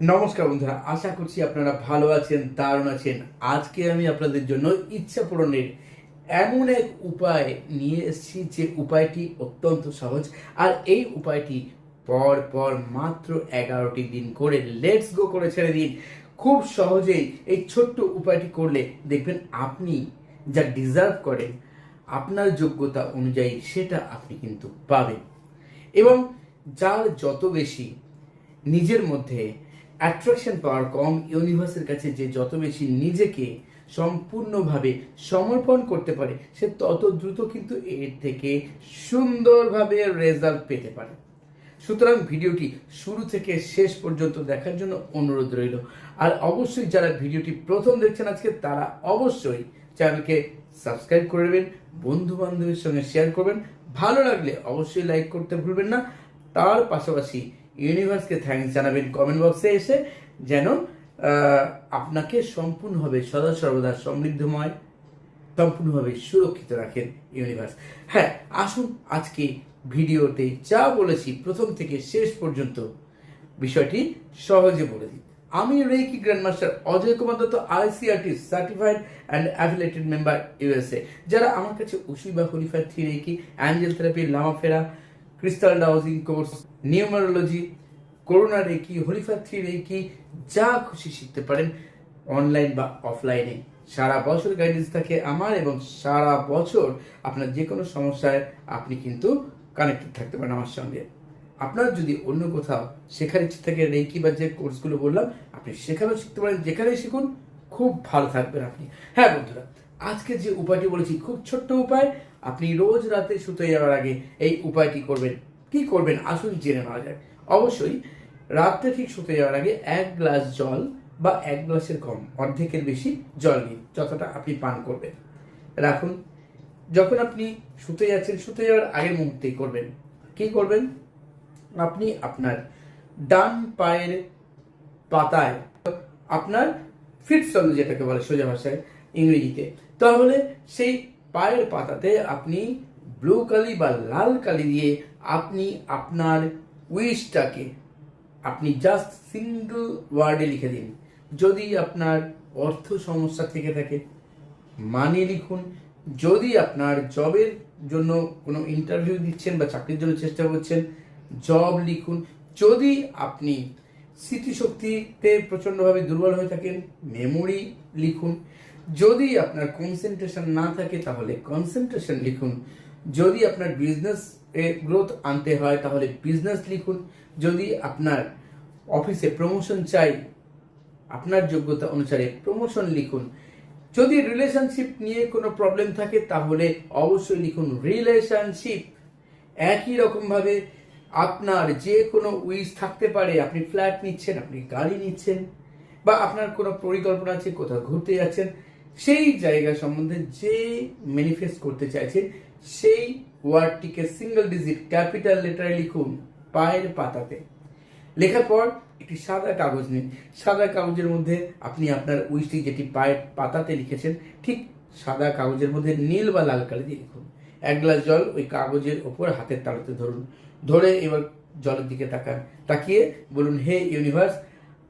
নমস্কার বন্ধুরা, আশা করছি আপনারা ভালো আছেন, দারুণ আছেন। আজকে আমি আপনাদের জন্য ইচ্ছা পূরণের এমন এক উপায় নিয়ে এসেছি যে উপায়টি অত্যন্ত সহজ। আর এই উপায়টি পর পর মাত্র এগারোটি দিন করে লেটস গো করে ছেড়ে দিন। খুব সহজেই এই ছোট্ট উপায়টি করলে দেখবেন আপনি যা ডিজার্ভ করেন, আপনার যোগ্যতা অনুযায়ী সেটা আপনি কিন্তু পাবেন। এবং যার যত বেশি নিজের মধ্যে অ্যাট্রাকশন পাওয়ার কম ইউনিভার্সের কাছে যে যত বেশি নিজেকে সম্পূর্ণভাবে সমর্পণ করতে পারে, সে তত দ্রুত কিন্তু এর থেকে সুন্দরভাবে রেজাল্ট পেতে পারে। সুতরাং ভিডিওটি শুরু থেকে শেষ পর্যন্ত দেখার জন্য অনুরোধ রইল। আর অবশ্যই যারা ভিডিওটি প্রথম দেখছেন আজকে, তারা অবশ্যই চ্যানেলকে সাবস্ক্রাইব করে নেবেন বন্ধু বান্ধবের সঙ্গে শেয়ার করবেন। ভালো লাগলে অবশ্যই লাইক করতে ভুলবেন না। তার পাশাপাশি ইউনিভার্সকে থ্যাঙ্কস জানাবেন কমেন্ট বক্সে এসে যেন আপনাকে সম্পূর্ণভাবে সদা সর্বদা সমৃদ্ধময়, সম্পূর্ণভাবে সুরক্ষিত রাখেন ইউনিভার্স। হ্যাঁ আসুন আজকে ভিডিওতে যা বলেছি প্রথম থেকে শেষ পর্যন্ত বিষয়টি সহজে বলে দিই। আমি reiki grandmaster Ajay Kumar Dutta ICRT certified and affiliated member USA যারা আমার কাছে উসি বা holy fire three reiki angel therapy লামাফেরা crystal dowsing course numerology Karuna reiki holy fire three reiki যা খুশি শিখতে পারেন অনলাইন বা অফলাইনে সারা বছর গাইডেন্স থাকে আমার এবং সারা বছর আপনার যে কোনো সমস্যায় আপনি কিন্তু কানেক্টেড থাকতে পারেন আমার সঙ্গে। আপনার যদি অন্য কোথাও শেখার ইচ্ছে থাকে রেকি বা যে কোর্সগুলো বললাম, আপনি সেখানেও শিখতে পারেন, যেখানেই শিখুন, খুব ভালো থাকবেন আপনি। হ্যাঁ বন্ধুরা আজকে যে উপায়টি বলেছি, খুব ছোট্ট উপায়। আপনি রোজ রাতে শুতে যাওয়ার আগে এই উপায়টি করবেন। কি করবেন? আসুন জেনে নেওয়া যায় অবশ্যই রাত্রে ঠিক শুতে যাওয়ার আগে এক গ্লাস জল বা এক গ্লাসের কম, অর্ধেকের বেশি জল নিন, যতটা আপনি পান করবেন। রাখুন, যখন আপনি শুতে যাচ্ছেন, শুতে যাওয়ার আগের মুহূর্তেই করবেন। কি করবেন? আপনি আপনার ডান পায়ের পাতায়, আপনার ফিট সল যেটাকে বলে সোজা ভাষায় ইংরেজিতে। তাহলে সেই পায়ের পাতাতে আপনি ব্লু কালি বা লাল কালি দিয়ে আপনি আপনার উইশটাকে আপনি জাস্ট সিঙ্গল ওয়ার্ডে লিখে দিন। যদি আপনার অর্থ সমস্যা থেকে থাকে মানি লিখুন। যদি আপনার জবের জন্য কোনো ইন্টারভিউ দিচ্ছেন বা চাকরির জন্য চেষ্টা করছেন জব লিখুন। যদি আপনি স্মৃতিশক্তিতে প্রচণ্ডভাবে দুর্বল হয়ে থাকেন মেমোরি লিখুন। যদি আপনার কনসেন্ট্রেশন না থাকে, তাহলে কনসেন্ট্রেশন লিখুন। যদি আপনার বিজনেস এ গ্রোথ আনতে হয়, তাহলে বিজনেস লিখুন। যদি আপনার অফিসে প্রমোশন চাই, আপনার যোগ্যতা অনুসারে প্রমোশন লিখুন। যদি রিলেশনশিপ নিয়ে কোনো প্রবলেম থাকে, তাহলে অবশ্যই লিখুন রিলেশনশিপ একই রকমভাবে আপনার যে কোনো উইশ থাকতে পারে, আপনি ফ্ল্যাট নিচ্ছেন, আপনি গাড়ি নিচ্ছেন, বা আপনার কোনো পরিকল্পনা আছে, কোথাও ঘুরতে যাচ্ছেন সেই জায়গা সম্বন্ধে যে ম্যানিফেস্ট করতে চাইছেন সেই ওয়ার্ডটিকে সিঙ্গেল ডিজিট ক্যাপিটাল লেটারে লিখুন, পায়ের পাতাতে। লেখার পর একটি সাদা কাগজ নিন। সাদা কাগজের মধ্যে আপনি আপনার উইশটি যেটি পায়ের পাতাতে লিখেছেন, ঠিক সাদা কাগজের মধ্যে নীল বা লাল কালি দিয়ে লিখুন। এক গ্লাস জল ওই কাগজের ওপর হাতের তালুতে ধরুন। ধরে এবার জলের দিকে তাকান। তাকিয়ে বলুন, হে ইউনিভার্স,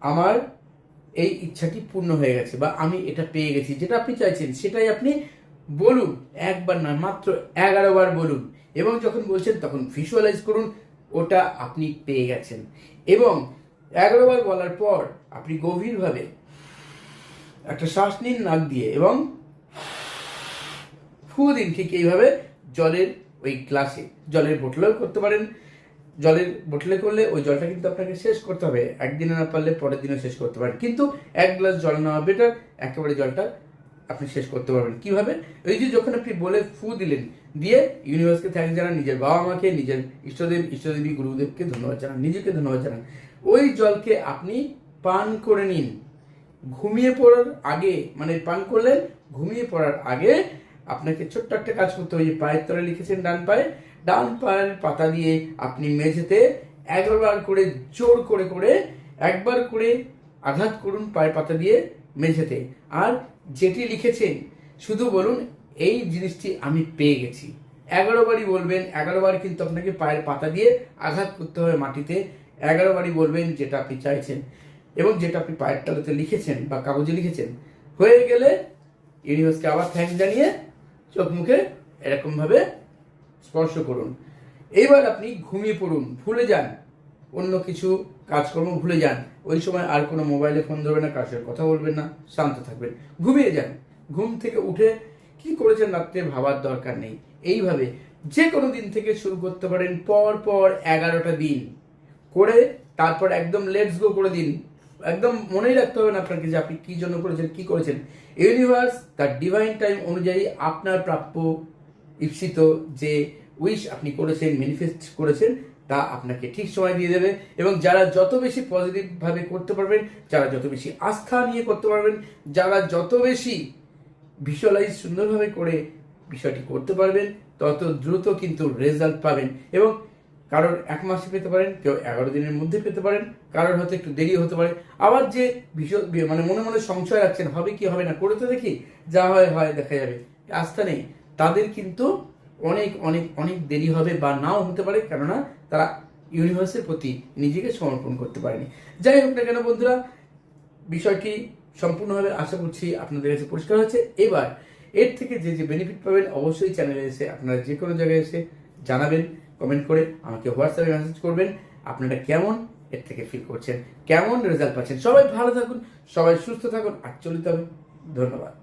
আমার এই ইচ্ছাটি পূর্ণ হয়ে গেছে বা আমি এটা পেয়ে গেছি, যেটা আপনি চাইছেন, সেটাই আপনি বলুন, একবার না, মাত্র এগারো বার বলুন। এবং যখন বলছেন, তখন ভিজুয়ালাইজ করুন, ওটা আপনি পেয়ে গেছেন। এবং এগারো বার বলার পর আপনি গভীরভাবে একটা শ্বাস নিন নাক দিয়ে এবং ফু দিন ঠিক এইভাবে জলের ওই গ্লাসে, জলের বোতলেও করতে পারেন। জলের বোতলে করলে ওই জলটা কিন্তু আপনাকে শেষ করতে হবে। একদিনে না পারলে পরের দিনও শেষ করতে পারেন। কিন্তু এক গ্লাস জল নেওয়া বেটার একেবারে জলটা আপনি শেষ করতে পারবেন। কীভাবে? ওই যে যখন আপনি বলে ফু দিলেন, দিয়ে ইউনিভার্সকে থ্যাংক জানান, নিজের বাবা মাকে, নিজের ইষ্টদেব, ইষ্টদেবী গুরুদেবকে ধন্যবাদ জানান, নিজেকে ধন্যবাদ জানান। ওই জলকে আপনি পান করে নিন। ঘুমিয়ে পড়ার আগে মানে পান করলেন, ঘুমিয়ে পড়ার আগে আপনাকে ছোট্ট একটা কাজ করতে হবে। পায়ের তলায় লিখেছেন ডান পায়ে ডান পায়ের পাতা দিয়ে আপনি মেঝেতে এগারো বার করে জোর করে করে একবার করে আঘাত করুন পায়ের পাতা দিয়ে মেঝেতে। আর যেটি লিখেছেন, শুধু বলুন, এই জিনিসটি আমি পেয়ে গেছি। এগারো বারই বলবেন, এগারো বার কিন্তু আপনাকে পায়ের পাতা দিয়ে আঘাত করতে হবে মাটিতে। এগারো বারই বলবেন যেটা আপনি চাইছেন এবং যেটা আপনি পায়ের তালুতে লিখেছেন বা কাগজে লিখেছেন। হয়ে গেলে ইউনিভার্সকে আবার থ্যাংক জানিয়ে চোখ মুখে এরকমভাবে স্পর্শ করুন। এইবার আপনি ঘুমিয়ে পড়ুন, ভুলে যান। অন্য কিছু কাজকর্ম ভুলে যান। ওই সময় আর কোনো মোবাইলে ফোন ধরবেন না কার সাথে কথা বলবেন না, শান্ত থাকবেন। ঘুমিয়ে যান। ঘুম থেকে উঠে কি করেছেন রাত্রে ভাবার দরকার নেই। এইভাবে যে কোনো দিন থেকে শুরু করতে পারেন, পর পর এগারোটা দিন। করে তারপর একদম লেটস গো করে দিন। একদম মনেই রাখতে হবে না আপনাকে যে আপনি কি জন্য করেছেন, কি করেছেন। ইউনিভার্স তার ডিভাইন টাইম অনুযায়ী আপনার প্রাপ্য ঈপ্সিত যে উইশ আপনি করেছেন ম্যানিফেস্ট করেছেন, তা আপনাকে ঠিক সময় দিয়ে দেবে এবং যারা যত বেশি পজিটিভভাবে করতে পারবেন, যারা যত বেশি আস্থা নিয়ে করতে পারবেন, যারা যত বেশি ভিজুয়ালাইজ সুন্দরভাবে করে বিষয়টি করতে পারবেন, তত দ্রুত কিন্তু রেজাল্ট পাবেন এবং কারোর এক মাসে পেতে পারেন, কেউ এগারো দিনের মধ্যে পেতে পারেন, কারোর হয়তো একটু দেরি হতে পারে। আবার যে ভীষণ মানে মনে মনে সংশয় রাখছেন, হবে কি, হবে না, করে তো দেখি, যা হয় হয়, দেখা যাবে, আস্থা নেই। তাদের কিন্তু অনেক অনেক অনেক দেরি হবে বা নাও হতে পারে, কেননা তারা ইউনিভার্সের প্রতি নিজেকে সমর্পণ করতে পারেনি। যাই হোক না কেন বন্ধুরা, বিষয়টি সম্পূর্ণভাবে আশা করছি আপনাদের কাছে পরিষ্কার হচ্ছে এবার, এর থেকে যে যে বেনিফিট পাবেন, অবশ্যই চ্যানেলে এসে আপনারা যে কোনো জায়গায় এসে জানাবেন কমেন্ট করে আমাকে হোয়াটসঅ্যাপে মেসেজ করবেন, আপনারা কেমন, এর থেকে ফিল করছেন, কেমন রেজাল্ট পাচ্ছেন। সবাই ভালো থাকুন, সবাই সুস্থ থাকুন, আর চলিত হবে। ধন্যবাদ।